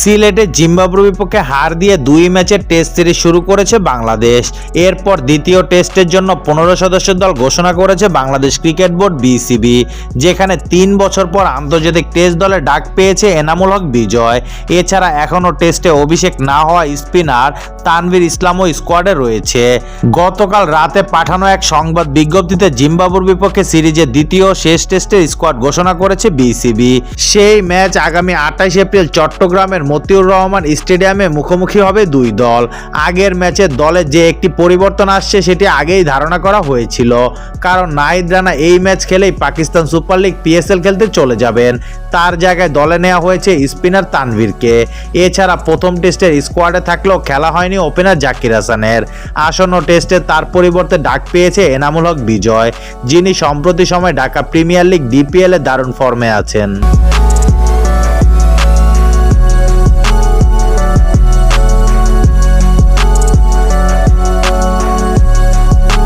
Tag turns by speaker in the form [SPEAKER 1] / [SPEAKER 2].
[SPEAKER 1] সিলেটে জিম্বাবুর বিপক্ষে হার দিয়ে দুই ম্যাচের টেস্ট সিরিজ শুরু করেছে বাংলাদেশ। এরপর দ্বিতীয় টেস্টের জন্য পনেরো সদস্যের দল ঘোষণা করেছে বাংলাদেশ ক্রিকেট বোর্ড, বিসিবি, যেখানে তিন বছর পর আন্তর্জাতিক টেস্ট দলে ডাক পেয়েছে এনামুল হক বিজয়। এছাড়া এখনও টেস্টে অভিষেক না হওয়া স্পিনার তানভীর ইসলামও স্কোয়াডে রয়েছে। গতকাল রাতে পাঠানো এক সংবাদ বিজ্ঞপ্তিতে জিম্বাবুর বিপক্ষে সিরিজের দ্বিতীয় শেষ টেস্টের স্কোয়াড ঘোষণা করেছে বিসিবি। সেই ম্যাচ আগামী আঠাশ এপ্রিল চট্টগ্রামের মতিউর রহমান স্টেডিয়ামে মুখোমুখি হবে দুই দল। আগের ম্যাচে দলে যে একটি পরিবর্তন আসছে, সেটি আগেই ধারণা করা হয়েছিল। কারণ নাহিদ রানা এই ম্যাচ খেলেই পাকিস্তান সুপার লিগ পিএসএল খেলতে চলে যাবেন। তার জায়গায় দলে নেওয়া হয়েছে স্পিনার তানভীরকে। এছাড়া প্রথম টেস্টের স্কোয়াডে থাকলেও খেলা হয়নি ওপেনার জাকির হাসানের। আসন্ন টেস্টে তার পরিবর্তে ডাক পেয়েছে এনামুল হক বিজয়, যিনি সম্প্রতি সময় ঢাকা প্রিমিয়ার লিগ ডিপিএল দারুণ ফর্মে আছেন।